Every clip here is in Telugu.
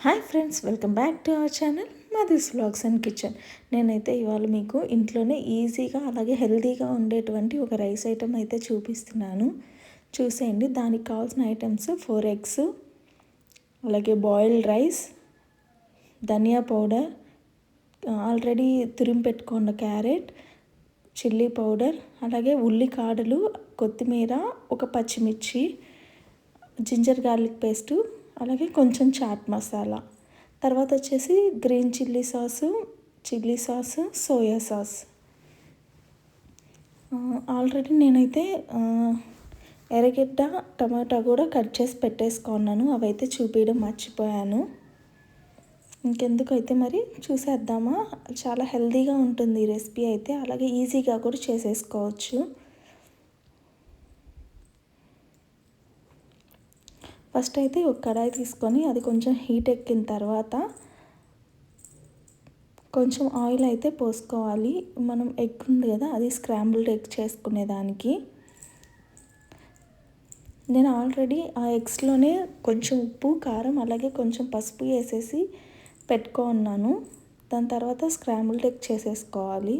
Hi friends welcome back to our channel Madhi's vlogs and kitchen నేనైతే ఇవాళ మీకు ఇంట్లోనే ఈజీగా అలాగే హెల్తీగా ఉండేటువంటి ఒక రైస్ ఐటెం అయితే చూపిస్తున్నాను. చూసేయండి దానికి కావాల్సిన ఐటమ్స్ ఫోర్ ఎగ్స్ అలాగే బాయిల్డ్ రైస్ ధనియా పౌడర్ ఆల్రెడీ తురిమి పెట్టుకున్న క్యారెట్ చిల్లీ పౌడర్ అలాగే ఉల్లికాడలు కొత్తిమీర ఒక పచ్చిమిర్చి జింజర్ గార్లిక్ పేస్టు అలాగే కొంచెం చాట్ మసాలా. తర్వాత వచ్చేసి green chilli sauce chilli sauce soya sauce. Already నేనైతే ఎర్రగడ్డ టమాటా కూడా కట్ చేసి పెట్టేసుకున్నాను. అవైతే చూపించడం మర్చిపోయాను. ఇంకెందుకు అయితే మరి? చూసేద్దామా? చాలా హెల్తీగా ఉంటుంది ఈ రెసిపీ అయితే. అలాగే ఈజీగా కూడా చేసేసుకోవచ్చు. ఫస్ట్ అయితే ఒక కడాయి తీసుకొని అది కొంచెం హీట్ ఎక్కిన తర్వాత కొంచెం ఆయిల్ అయితే పోసుకోవాలి. మనం ఎగ్ ఉంది కదా అది స్క్రాంబుల్డ్ ఎగ్ చేసుకునేదానికి నేను ఆల్రెడీ ఆ ఎగ్స్లోనే కొంచెం ఉప్పు కారం అలాగే కొంచెం పసుపు వేసేసి పెట్టుకో ఉన్నాను దాని తర్వాత స్క్రాంబుల్డ్ ఎగ్ చేసేసుకోవాలి.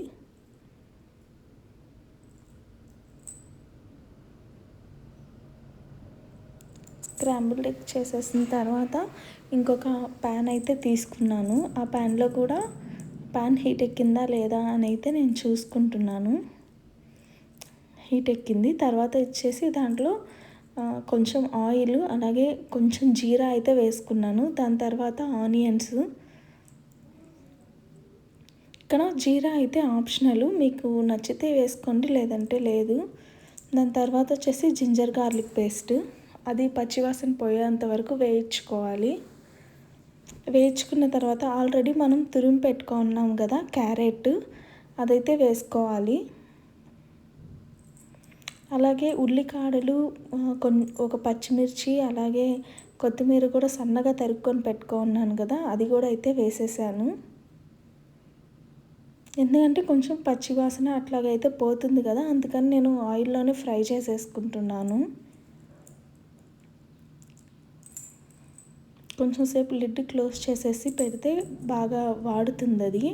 స్క్రాంబుల్డ్ ఎగ్ చేసేసిన తర్వాత ఇంకొక ప్యాన్ అయితే తీసుకున్నాను. ఆ ప్యాన్లో కూడా ప్యాన్ హీట్ ఎక్కిందా లేదా అని అయితే నేను చూసుకుంటున్నాను. హీట్ ఎక్కింది. తర్వాత వచ్చేసి దాంట్లో కొంచెం ఆయిల్ అలాగే కొంచెం జీరా అయితే వేసుకున్నాను. దాని తర్వాత ఆనియన్స్. ఇక్కడ జీరా అయితే ఆప్షనల్. మీకు నచ్చితే వేసుకోండి లేదంటే లేదు. దాని తర్వాత వచ్చేసి జింజర్ గార్లిక్ పేస్ట్. అది పచ్చివాసన పోయేంత వరకు వేయించుకోవాలి. వేయించుకున్న తర్వాత ఆల్రెడీ మనం తురిమి పెట్టుకున్నాం కదా క్యారెట్. అదైతే వేసుకోవాలి. అలాగే ఉల్లికాడలు కొన్ని ఒక పచ్చిమిర్చి అలాగే కొత్తిమీర కూడా సన్నగా తరుక్కొని పెట్టుకున్నాను కదా అది కూడా అయితే వేసేసాను. ఎందుకంటే కొంచెం పచ్చివాసన అట్లాగైతే పోతుంది కదా అందుకని నేను ఆయిల్లోనే ఫ్రై చేసేసుకుంటున్నాను. కొంచెం సేపు లిడ్ క్లోజ్ చేసేసి పెడితే బాగా వాడుతుంది అది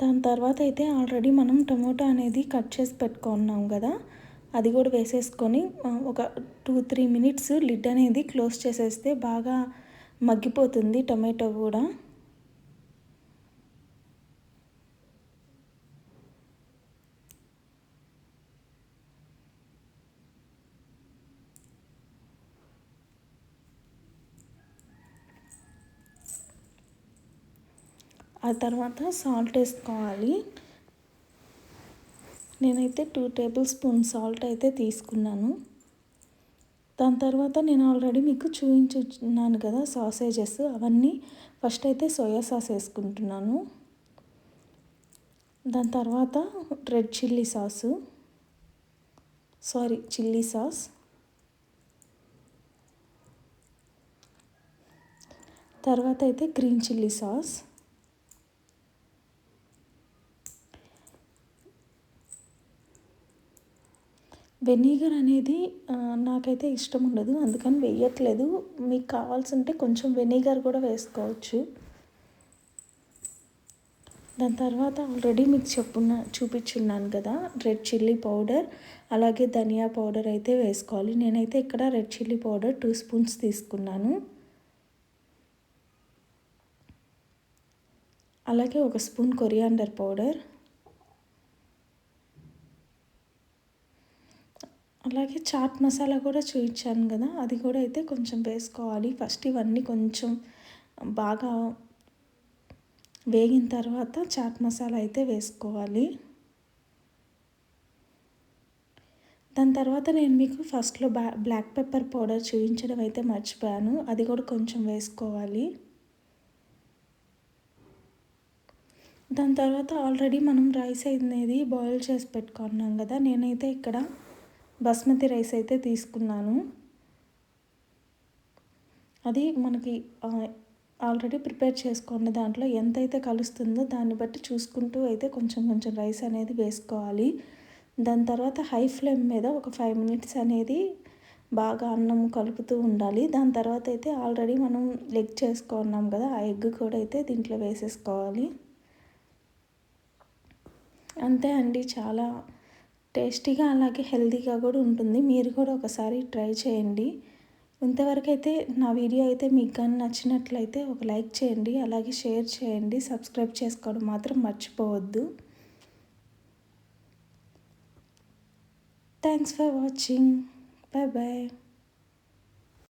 దాని తర్వాత అయితే ఆల్రెడీ మనం టమోటా అనేది కట్ చేసి పెట్టుకున్నాం కదా అది కూడా వేసేసుకొని ఒక టూ త్రీ మినిట్స్ లిడ్ అనేది క్లోజ్ చేసేస్తే బాగా మగ్గిపోతుంది టమాటో కూడా. ఆ తర్వాత సాల్ట్ వేసుకోవాలి. నేనైతే టూ టేబుల్ స్పూన్ సాల్ట్ అయితే తీసుకున్నాను. దాని తర్వాత నేను ఆల్రెడీ మీకు చూపించున్నాను కదా సాసేజెస్ అవన్నీ ఫస్ట్ అయితే సోయా సాస్ వేసుకుంటున్నాను. దాని తర్వాత red chilli sauce sorry chilli sauce తర్వాత అయితే గ్రీన్ చిల్లీ సాస్ వెనిగర్ అనేది నాకైతే ఇష్టం ఉండదు. అందుకని వేయట్లేదు. మీకు కావాల్సింటే కొంచెం వెనిగర్ కూడా వేసుకోవచ్చు. దాని తర్వాత ఆల్రెడీ మీకు చెప్పున్న చూపించున్నాను కదా రెడ్ చిల్లీ పౌడర్. అలాగే ధనియా పౌడర్ అయితే వేసుకోవాలి. నేనైతే ఇక్కడ red chilli powder two spoons తీసుకున్నాను. అలాగే ఒక స్పూన్ కొరియాండర్ పౌడర్. అలాగే చాట్ మసాలా కూడా చూపించాను కదా అది కూడా అయితే కొంచెం వేసుకోవాలి. ఫస్ట్ ఇవన్నీ కొంచెం బాగా వేగిన తర్వాత చాట్ మసాలా అయితే వేసుకోవాలి. దాని తర్వాత నేను మీకు ఫస్ట్లో బ్లా బ్లాక్ పెప్పర్ పౌడర్ చూపించడం అయితే మర్చిపోయాను. అది కూడా కొంచెం వేసుకోవాలి. దాని తర్వాత ఆల్రెడీ మనం రైస్ అనేది బాయిల్ చేసి పెట్టుకున్నాం కదా నేనైతే ఇక్కడ బాస్మతి రైస్ అయితే తీసుకున్నాను. అది మనకి ఆల్రెడీ ప్రిపేర్ చేసుకోండి దాంట్లో ఎంతైతే కలుస్తుందో దాన్ని బట్టి చూసుకుంటూ అయితే కొంచెం కొంచెం రైస్ అనేది వేసుకోవాలి. దాని తర్వాత హై ఫ్లేమ్ మీద ఒక ఫైవ్ మినిట్స్ అనేది బాగా అన్నం కలుపుతూ ఉండాలి. దాని తర్వాత అయితే ఆల్రెడీ మనం ఎగ్ చేసుకున్నాం కదా ఆ ఎగ్ కూడా అయితే దీంట్లో వేసేసుకోవాలి. అంతే అండి చాలా టేస్టీగా అలాగే హెల్తీగా కూడా ఉంటుంది. మీరు కూడా ఒకసారి ట్రై చేయండి. ఇంతవరకు అయితే నా వీడియో అయితే మీకు కానీ నచ్చినట్లయితే ఒక లైక్ చేయండి. అలాగే షేర్ చేయండి. సబ్స్క్రైబ్ చేసుకోవడం మాత్రం మర్చిపోవద్దు. Thanks for watching. Bye bye